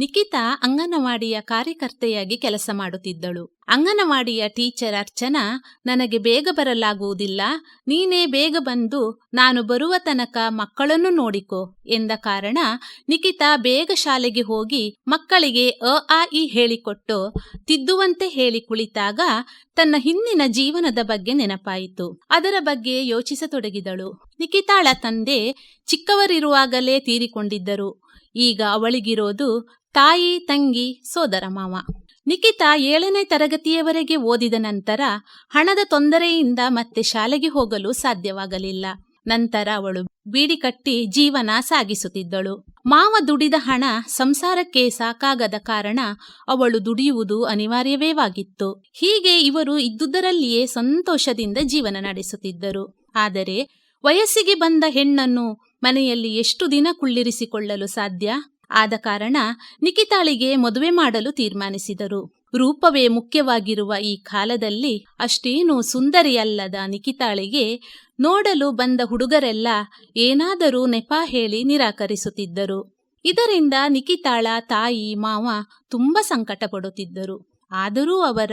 ನಿಖಿತಾ ಅಂಗನವಾಡಿಯ ಕಾರ್ಯಕರ್ತೆಯಾಗಿ ಕೆಲಸ ಮಾಡುತ್ತಿದ್ದಳು. ಅಂಗನವಾಡಿಯ ಟೀಚರ್ ಅರ್ಚನಾ, ನನಗೆ ಬೇಗ ಬರಲಾಗುವುದಿಲ್ಲ. ನೀನೇ ಬೇಗ ಬಂದು ನಾನು ಬರುವ ತನಕ ಮಕ್ಕಳನ್ನು ನೋಡಿಕೋ ಎಂದ ಕಾರಣ ನಿಖಿತಾ ಬೇಗ ಶಾಲೆಗೆ ಹೋಗಿ ಮಕ್ಕಳಿಗೆ ಅ, ಆ, ಇ ಹೇಳಿಕೊಟ್ಟು ತಿದ್ದುವಂತೆ ಹೇಳಿ ಕುಳಿತಾಗ ತನ್ನ ಹಿಂದಿನ ಜೀವನದ ಬಗ್ಗೆ ನೆನಪಾಯಿತು. ಅದರ ಬಗ್ಗೆ ಯೋಚಿಸತೊಡಗಿದಳು. ನಿಖಿತಾಳ ತಂದೆ ಚಿಕ್ಕವರಿರುವಾಗಲೇ ತೀರಿಕೊಂಡಿದ್ದರು. ಈಗ ಅವಳಿಗಿರೋದು ತಾಯಿ, ತಂಗಿ, ಸೋದರ ಮಾವ. ನಿಖಿತಾ ಏಳನೇ ತರಗತಿಯವರೆಗೆ ಓದಿದ ನಂತರ ಹಣದ ತೊಂದರೆಯಿಂದ ಮತ್ತೆ ಶಾಲೆಗೆ ಹೋಗಲು ಸಾಧ್ಯವಾಗಲಿಲ್ಲ. ನಂತರ ಅವಳು ಬೀಡಿ ಕಟ್ಟಿ ಜೀವನ ಸಾಗಿಸುತ್ತಿದ್ದಳು. ಮಾವ ದುಡಿದ ಹಣ ಸಂಸಾರಕ್ಕೆ ಸಾಕಾಗದ ಕಾರಣ ಅವಳು ದುಡಿಯುವುದು ಅನಿವಾರ್ಯವೇವಾಗಿತ್ತು ಹೀಗೆ ಇವರು ಇದ್ದುದರಲ್ಲಿಯೇ ಸಂತೋಷದಿಂದ ಜೀವನ ನಡೆಸುತ್ತಿದ್ದರು. ಆದರೆ ವಯಸ್ಸಿಗೆ ಬಂದ ಹೆಣ್ಣನ್ನು ಮನೆಯಲ್ಲಿ ಎಷ್ಟು ದಿನ ಕುಳ್ಳಿರಿಸಿಕೊಳ್ಳಲು ಸಾಧ್ಯ? ಆದ ಕಾರಣ ನಿಖಿತಾಳಿಗೆ ಮದುವೆ ಮಾಡಲು ತೀರ್ಮಾನಿಸಿದರು. ರೂಪವೇ ಮುಖ್ಯವಾಗಿರುವ ಈ ಕಾಲದಲ್ಲಿ ಅಷ್ಟೇನು ಸುಂದರಿಯಲ್ಲದ ನಿಖಿತಾಳಿಗೆ ನೋಡಲು ಬಂದ ಹುಡುಗರೆಲ್ಲ ಏನಾದರೂ ನೆಪ ಹೇಳಿ ನಿರಾಕರಿಸುತ್ತಿದ್ದರು. ಇದರಿಂದ ನಿಖಿತಾಳ ತಾಯಿ, ಮಾವ ತುಂಬ ಸಂಕಟ ಪಡುತ್ತಿದ್ದರು ಆದರೂ ಅವರ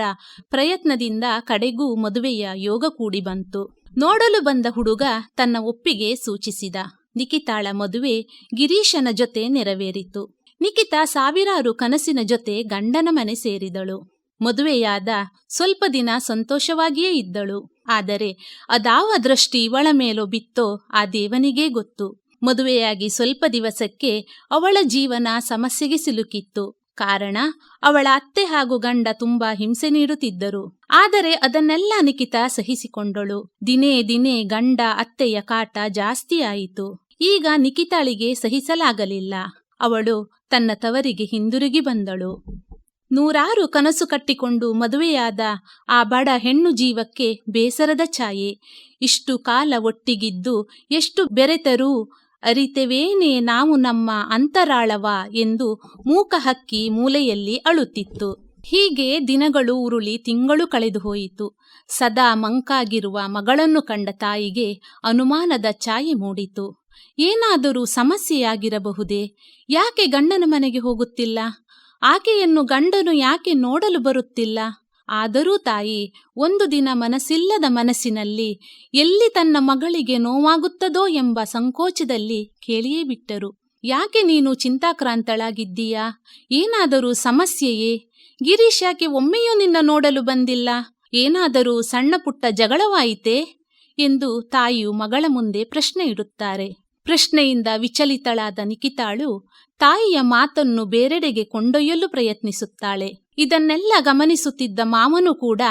ಪ್ರಯತ್ನದಿಂದ ಕಡೆಗೂ ಮದುವೆಯ ಯೋಗ ಕೂಡಿ ಬಂತು. ನೋಡಲು ಬಂದ ಹುಡುಗ ತನ್ನ ಒಪ್ಪಿಗೆ ಸೂಚಿಸಿದ. ನಿಖಿತಾಳ ಮದುವೆ ಗಿರೀಶನ ಜೊತೆ ನೆರವೇರಿತು. ನಿಖಿತಾ ಸಾವಿರಾರು ಕನಸಿನ ಜೊತೆ ಗಂಡನ ಮನೆ ಸೇರಿದಳು. ಮದುವೆಯಾದ ಸ್ವಲ್ಪ ದಿನ ಸಂತೋಷವಾಗಿಯೇ ಇದ್ದಳು. ಆದರೆ ಅದಾವ ದೃಷ್ಟಿ ಇವಳ ಮೇಲೋ ಬಿತ್ತೋ ಆ ದೇವನಿಗೇ ಗೊತ್ತು. ಮದುವೆಯಾಗಿ ಸ್ವಲ್ಪ ದಿವಸಕ್ಕೆ ಅವಳ ಜೀವನ ಸಮಸ್ಯೆಗೆ ಸಿಲುಕಿತ್ತು. ಕಾರಣ ಅವಳ ಅತ್ತೆ ಹಾಗೂ ಗಂಡ ತುಂಬಾ ಹಿಂಸೆ ನೀಡುತ್ತಿದ್ದರು. ಆದರೆ ಅದನ್ನೆಲ್ಲ ನಿಖಿತಾ ಸಹಿಸಿಕೊಂಡಳು. ದಿನೇ ದಿನೇ ಗಂಡ ಅತ್ತೆಯ ಕಾಟ ಜಾಸ್ತಿಯಾಯಿತು ಈಗ ನಿಖಿತಾಳಿಗೆ ಸಹಿಸಲಾಗಲಿಲ್ಲ. ಅವಳು ತನ್ನ ತವರಿಗೆ ಹಿಂದಿರುಗಿ ಬಂದಳು. ನೂರಾರು ಕನಸು ಕಟ್ಟಿಕೊಂಡು ಮದುವೆಯಾದ ಆ ಬಡ ಹೆಣ್ಣು ಜೀವಕ್ಕೆ ಬೇಸರದ ಛಾಯೆ. ಇಷ್ಟು ಕಾಲ ಒಟ್ಟಿಗಿದ್ದು ಎಷ್ಟು ಬೆರೆತರೂ ಅರಿತೆವೇನೇ ನಾವು ನಮ್ಮ ಅಂತರಾಳವ ಎಂದು ಮೂಕ ಹಕ್ಕಿ ಮೂಲೆಯಲ್ಲಿ ಅಳುತ್ತಿತ್ತು. ಹೀಗೆ ದಿನಗಳು ಉರುಳಿ ತಿಂಗಳು ಕಳೆದು ಹೋಯಿತು. ಸದಾ ಮಂಕಾಗಿರುವ ಮಗಳನ್ನು ಕಂಡ ತಾಯಿಗೆ ಅನುಮಾನದ ಛಾಯೆ ಮೂಡಿತು. ಏನಾದರೂ ಸಮಸ್ಯೆಯಾಗಿರಬಹುದೇ? ಯಾಕೆ ಗಂಡನ ಮನೆಗೆ ಹೋಗುತ್ತಿಲ್ಲ? ಆಕೆಯನ್ನು ಗಂಡನು ಯಾಕೆ ನೋಡಲು ಬರುತ್ತಿಲ್ಲ? ಆದರೂ ತಾಯಿ, ಒಂದು ದಿನ ಮನಸ್ಸಿಲ್ಲದ ಮನಸ್ಸಿನಲ್ಲಿ ಎಲ್ಲಿ ತನ್ನ ಮಗಳಿಗೆ ನೋವಾಗುತ್ತದೋ ಎಂಬ ಸಂಕೋಚದಲ್ಲಿ ಕೇಳಿಯೇ ಬಿಟ್ಟರು. ಯಾಕೆ ನೀನು ಚಿಂತಾಕ್ರಾಂತಳಾಗಿದ್ದೀಯಾ? ಏನಾದರೂ ಸಮಸ್ಯೆಯೇ? ಗಿರೀಶ್ ಯಾಕೆ ಒಮ್ಮೆಯೂ ನಿನ್ನ ನೋಡಲು ಬಂದಿಲ್ಲ? ಏನಾದರೂ ಸಣ್ಣ ಪುಟ್ಟ ಜಗಳವಾಯಿತೇ? ಎಂದು ತಾಯಿಯು ಮಗಳ ಮುಂದೆ ಪ್ರಶ್ನೆ ಇಡುತ್ತಾರೆ. ಪ್ರಶ್ನೆಯಿಂದ ವಿಚಲಿತಳಾದ ನಿಖಿತಾಳು ತಾಯಿಯ ಮಾತನ್ನು ಬೇರೆಡೆಗೆ ಕೊಂಡೊಯ್ಯಲು ಪ್ರಯತ್ನಿಸುತ್ತಾಳೆ. ಇದನ್ನೆಲ್ಲ ಗಮನಿಸುತ್ತಿದ್ದ ಮಾವನು ಕೂಡ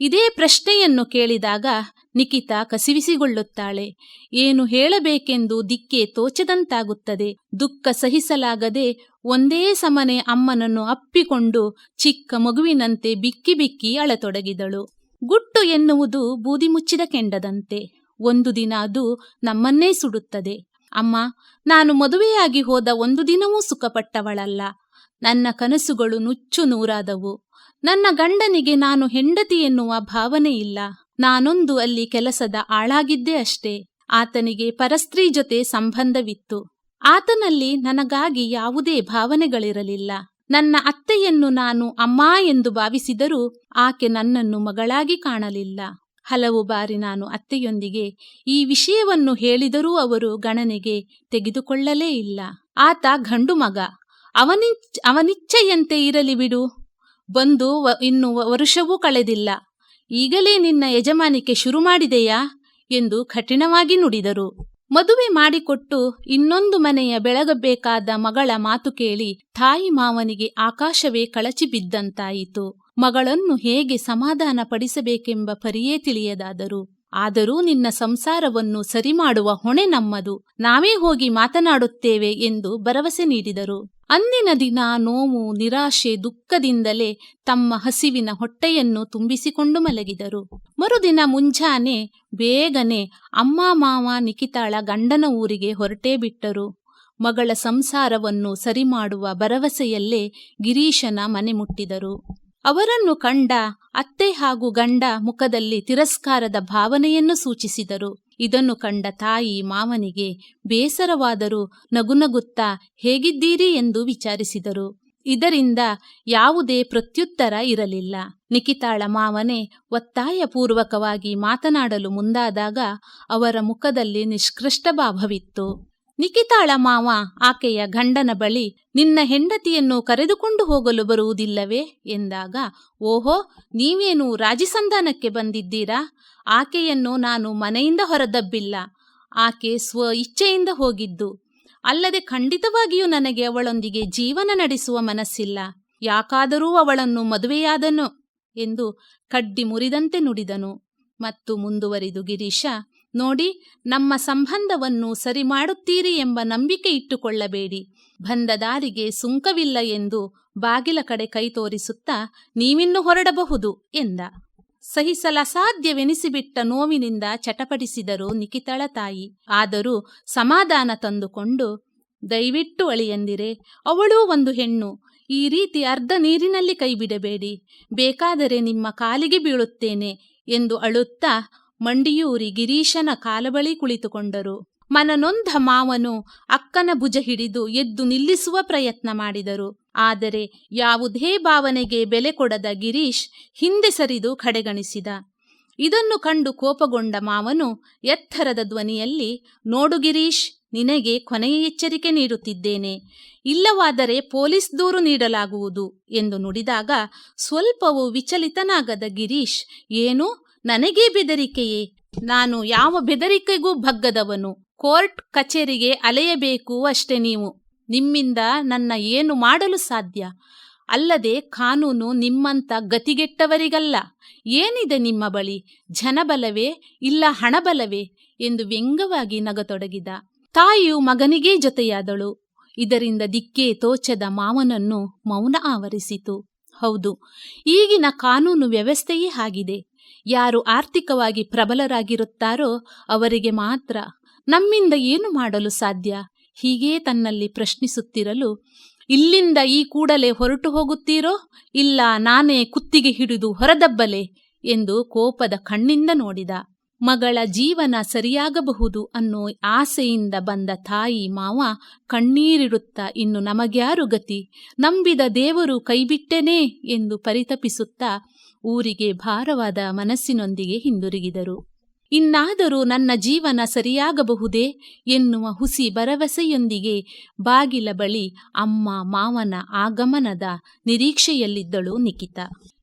ಇದೇ ಪ್ರಶ್ನೆಯನ್ನು ಕೇಳಿದಾಗ ನಿಖಿತಾ ಕಸಿವಿಸಿಗೊಳ್ಳುತ್ತಾಳೆ. ಏನು ಹೇಳಬೇಕೆಂದು ದಿಕ್ಕೆ ತೋಚದಂತಾಗುತ್ತದೆ. ದುಃಖ ಸಹಿಸಲಾಗದೆ ಒಂದೇ ಸಮನೆ ಅಮ್ಮನನ್ನು ಅಪ್ಪಿಕೊಂಡು ಚಿಕ್ಕ ಮಗುವಿನಂತೆ ಬಿಕ್ಕಿ ಬಿಕ್ಕಿ ಅಳತೊಡಗಿದಳು. ಗುಟ್ಟು ಎನ್ನುವುದು ಬೂದಿ ಮುಚ್ಚಿದ ಕೆಂಡದಂತೆ. ಒಂದು ದಿನ ಅದು ನಮ್ಮನ್ನೇ ಸುಡುತ್ತದೆ. ಅಮ್ಮ, ನಾನು ಮದುವೆಯಾಗಿ ಹೋದ ಒಂದು ದಿನವೂ ಸುಖಪಟ್ಟವಳಲ್ಲ. ನನ್ನ ಕನಸುಗಳು ನುಚ್ಚು ನೂರಾದವು. ನನ್ನ ಗಂಡನಿಗೆ ನಾನು ಹೆಂಡತಿ ಎನ್ನುವ ಭಾವನೆ ಇಲ್ಲ. ನಾನೊಂದು ಅಲ್ಲಿ ಕೆಲಸದ ಆಳಾಗಿದ್ದೆ ಅಷ್ಟೇ. ಆತನಿಗೆ ಪರಸ್ತ್ರೀ ಜೊತೆ ಸಂಬಂಧವಿತ್ತು. ಆತನಲ್ಲಿ ನನಗಾಗಿ ಯಾವುದೇ ಭಾವನೆಗಳಿರಲಿಲ್ಲ. ನನ್ನ ಅತ್ತೆಯನ್ನು ನಾನು ಅಮ್ಮ ಎಂದು ಭಾವಿಸಿದರೂ ಆಕೆ ನನ್ನನ್ನು ಮಗಳಾಗಿ ಕಾಣಲಿಲ್ಲ. ಹಲವು ಬಾರಿ ನಾನು ಅತ್ತೆಯೊಂದಿಗೆ ಈ ವಿಷಯವನ್ನು ಹೇಳಿದರೂ ಅವರು ಗಣನೆಗೆ ತೆಗೆದುಕೊಳ್ಳಲೇ ಇಲ್ಲ. ಆತ ಗಂಡು ಮಗ. ಅವನಿಚ್, ಅವನಿಚ್ಛೆಯಂತೆ ಇರಲಿ ಬಿಡು. ಬಂದು ಇನ್ನು ವರುಷವೂ ಕಳೆದಿಲ್ಲ. ಈಗಲೇ ನಿನ್ನ ಯಜಮಾನಿಕೆ ಶುರು ಮಾಡಿದೆಯಾ ಎಂದು ಕಠಿಣವಾಗಿ ನುಡಿದರು. ಮದುವೆ ಮಾಡಿಕೊಟ್ಟು ಇನ್ನೊಂದು ಮನೆಯ ಬೆಳಗಬೇಕಾದ ಮಗಳ ಮಾತು ಕೇಳಿ ತಾಯಿ ಮಾವನಿಗೆ ಆಕಾಶವೇ ಕಳಚಿ ಬಿದ್ದಂತಾಯಿತು. ಮಗಳನ್ನು ಹೇಗೆ ಸಮಾಧಾನ ಪಡಿಸಬೇಕೆಂಬ ಪರಿಯೇ ತಿಳಿಯದಾದರು. ಆದರೂ ನಿನ್ನ ಸಂಸಾರವನ್ನು ಸರಿಮಾಡುವ ಹೊಣೆ ನಮ್ಮದು. ನಾವೇ ಹೋಗಿ ಮಾತನಾಡುತ್ತೇವೆ ಎಂದು ಭರವಸೆ ನೀಡಿದರು. ಅಂದಿನ ದಿನ ನೋವು, ನಿರಾಶೆ, ದುಃಖದಿಂದಲೇ ತಮ್ಮ ಹಸಿವಿನ ಹೊಟ್ಟೆಯನ್ನು ತುಂಬಿಸಿಕೊಂಡು ಮಲಗಿದರು. ಮರುದಿನ ಮುಂಜಾನೆ ಬೇಗನೆ ಅಮ್ಮ, ಮಾವ, ನಿಖಿತಾಳ ಗಂಡನ ಊರಿಗೆ ಹೊರಟೇ ಬಿಟ್ಟರು. ಮಗಳ ಸಂಸಾರವನ್ನು ಸರಿಮಾಡುವ ಭರವಸೆಯಲ್ಲೇ ಗಿರೀಶನ ಮನೆ ಮುಟ್ಟಿದರು. ಅವರನ್ನು ಕಂಡ ಅತ್ತೆ ಹಾಗೂ ಗಂಡ ಮುಖದಲ್ಲಿ ತಿರಸ್ಕಾರದ ಭಾವನೆಯನ್ನು ಸೂಚಿಸಿದರು. ಇದನ್ನು ಕಂಡ ತಾಯಿ ಮಾವನಿಗೆ, ಬೇಸರವಾದರೂ ನಗುನಗುತ್ತಾ, ಹೇಗಿದ್ದೀರಿ? ಎಂದು ವಿಚಾರಿಸಿದರು. ಇದರಿಂದ ಯಾವುದೇ ಪ್ರತ್ಯುತ್ತರ ಇರಲಿಲ್ಲ. ನಿಖಿತಾಳ ಮಾವನೇ ಒತ್ತಾಯಪೂರ್ವಕವಾಗಿ ಮಾತನಾಡಲು ಮುಂದಾದಾಗ ಅವರ ಮುಖದಲ್ಲಿ ನಿಷ್ಕೃಷ್ಟ ಭಾವವಿತ್ತು ನಿಕಿತಾಳ ಮಾವ, ಆಕೆಯ ಗಂಡನ ಬಳಿ ನಿನ್ನ ಹೆಂಡತಿಯನ್ನು ಕರೆದುಕೊಂಡು ಹೋಗಲು ಬರುವುದಿಲ್ಲವೇ? ಎಂದಾಗ, ಓಹೋ, ನೀವೇನು ರಾಜಿಸಂಧಾನಕ್ಕೆ ಬಂದಿದ್ದೀರಾ? ಆಕೆಯನ್ನು ನಾನು ಮನೆಯಿಂದ ಹೊರದಬ್ಬಿಲ್ಲ. ಆಕೆ ಸ್ವ ಇಚ್ಛೆಯಿಂದ ಹೋಗಿದ್ದು. ಅಲ್ಲದೆ ಖಂಡಿತವಾಗಿಯೂ ನನಗೆ ಅವಳೊಂದಿಗೆ ಜೀವನ ನಡೆಸುವ ಮನಸ್ಸಿಲ್ಲ. ಯಾಕಾದರೂ ಅವಳನ್ನು ಮದುವೆಯಾದನು ಎಂದು ಕಡ್ಡಿ ಮುರಿದಂತೆ ನುಡಿದನು. ಮತ್ತು ಮುಂದುವರಿದು ಗಿರೀಶ ನೋಡಿ, ನಮ್ಮ ಸಂಬಂಧವನ್ನು ಸರಿ ಮಾಡುತ್ತೀರಿ ಎಂಬ ನಂಬಿಕೆ ಇಟ್ಟುಕೊಳ್ಳಬೇಡಿ. ಬಂದ ದಾರಿಗೆ ಸುಂಕವಿಲ್ಲ ಎಂದು ಬಾಗಿಲ ಕಡೆ ಕೈ ತೋರಿಸುತ್ತಾ, ನೀವಿನ್ನು ಹೊರಡಬಹುದು ಎಂದ. ಸಹಿಸಲಸಾಧ್ಯವೆನಿಸಿಬಿಟ್ಟ ನೋವಿನಿಂದ ಚಟಪಡಿಸಿದರು ನಿಖಿತಳ ತಾಯಿ. ಆದರೂ ಸಮಾಧಾನ ತಂದುಕೊಂಡು, ದಯವಿಟ್ಟು ಅಳಿಯಂದಿರೆ, ಅವಳೂ ಒಂದು ಹೆಣ್ಣು. ಈ ರೀತಿ ಅರ್ಧ ನೀರಿನಲ್ಲಿ ಕೈಬಿಡಬೇಡಿ. ಬೇಕಾದರೆ ನಿಮ್ಮ ಕಾಲಿಗೆ ಬೀಳುತ್ತೇನೆ ಎಂದು ಅಳುತ್ತಾ ಮಂಡಿಯೂರಿ ಗಿರೀಶನ ಕಾಲಬಳಿ ಕುಳಿತುಕೊಂಡರು. ಮನನೊಂದ ಮಾವನು ಅಕ್ಕನ ಭುಜ ಹಿಡಿದು ಎದ್ದು ನಿಲ್ಲಿಸುವ ಪ್ರಯತ್ನ ಮಾಡಿದರು. ಆದರೆ ಯಾವುದೇ ಭಾವನೆಗೆ ಬೆಲೆ ಕೊಡದ ಗಿರೀಶ್ ಹಿಂದೆ ಸರಿದು ಕಡೆಗಣಿಸಿದ ಇದನ್ನು ಕಂಡು ಕೋಪಗೊಂಡ ಮಾವನು ಎತ್ತರದ ಧ್ವನಿಯಲ್ಲಿ, ನೋಡು ಗಿರೀಶ್, ನಿನಗೆ ಕೊನೆಯ ಎಚ್ಚರಿಕೆ ನೀಡುತ್ತಿದ್ದೇನೆ. ಇಲ್ಲವಾದರೆ ಪೊಲೀಸ್ ದೂರು ನೀಡಲಾಗುವುದು ಎಂದು ನುಡಿದಾಗ ಸ್ವಲ್ಪವೂ ವಿಚಲಿತನಾಗದ ಗಿರೀಶ್, ಏನು? ನನಗೇ ಬೆದರಿಕೆಯೇ? ನಾನು ಯಾವ ಬೆದರಿಕೆಗೂ ಬಗ್ಗದವನು. ಕೋರ್ಟ್ ಕಚೇರಿಗೆ ಅಲೆಯಬೇಕು ಅಷ್ಟೇ ನೀವು. ನಿಮ್ಮಿಂದ ನನ್ನ ಏನು ಮಾಡಲು ಸಾಧ್ಯ? ಅಲ್ಲದೆ ಕಾನೂನು ನಿಮ್ಮಂತ ಗತಿಗೆಟ್ಟವರಿಗಲ್ಲ. ಏನಿದೆ ನಿಮ್ಮ ಬಳಿ? ಜನಬಲವೇ ಇಲ್ಲ ಹಣಬಲವೇ? ಎಂದು ವ್ಯಂಗ್ಯವಾಗಿ ನಗತೊಡಗಿದ. ತಾಯಿಯು ಮಗನಿಗೇ ಜೊತೆಯಾದಳು. ಇದರಿಂದ ದಿಕ್ಕೇ ತೋಚದ ಮಾವನನ್ನು ಮೌನ ಆವರಿಸಿತು. ಹೌದು, ಈಗಿನ ಕಾನೂನು ವ್ಯವಸ್ಥೆಯೇ ಆಗಿದೆ. ಯಾರು ಆರ್ಥಿಕವಾಗಿ ಪ್ರಬಲರಾಗಿರುತ್ತಾರೋ ಅವರಿಗೆ ಮಾತ್ರ ನಮ್ಮಿಂದ ಏನು ಮಾಡಲು ಸಾಧ್ಯ? ಹೀಗೇ ತನ್ನಲ್ಲಿ ಪ್ರಶ್ನಿಸುತ್ತಿರಲು, ಇಲ್ಲಿಂದ ಈ ಕೂಡಲೇ ಹೊರಟು ಹೋಗುತ್ತೀರೋ? ಇಲ್ಲ, ನಾನೇ ಕುತ್ತಿಗೆ ಹಿಡಿದು ಹೊರದಬ್ಬಲೆ? ಎಂದು ಕೋಪದ ಕಣ್ಣಿಂದ ನೋಡಿದ. ಮಗಳ ಜೀವನ ಸರಿಯಾಗಬಹುದು ಅನ್ನೋ ಆಸೆಯಿಂದ ಬಂದ ತಾಯಿ ಮಾವ ಕಣ್ಣೀರಿಡುತ್ತಾ, ಇನ್ನು ನಮಗ್ಯಾರು ಗತಿ? ನಂಬಿದ ದೇವರು ಕೈಬಿಟ್ಟೆನೇ? ಎಂದು ಪರಿತಪಿಸುತ್ತಾ ಊರಿಗೆ ಭಾರವಾದ ಮನಸ್ಸಿನೊಂದಿಗೆ ಹಿಂದಿರುಗಿದರು. ಇನ್ನಾದರೂ ನನ್ನ ಜೀವನ ಸರಿಯಾಗಬಹುದೇ ಎನ್ನುವ ಹುಸಿ ಭರವಸೆಯೊಂದಿಗೆ ಬಾಗಿಲ ಬಳಿ ಅಮ್ಮ ಮಾವನ ಆಗಮನದ ನಿರೀಕ್ಷೆಯಲ್ಲಿದ್ದಳು ನಿಖಿತ.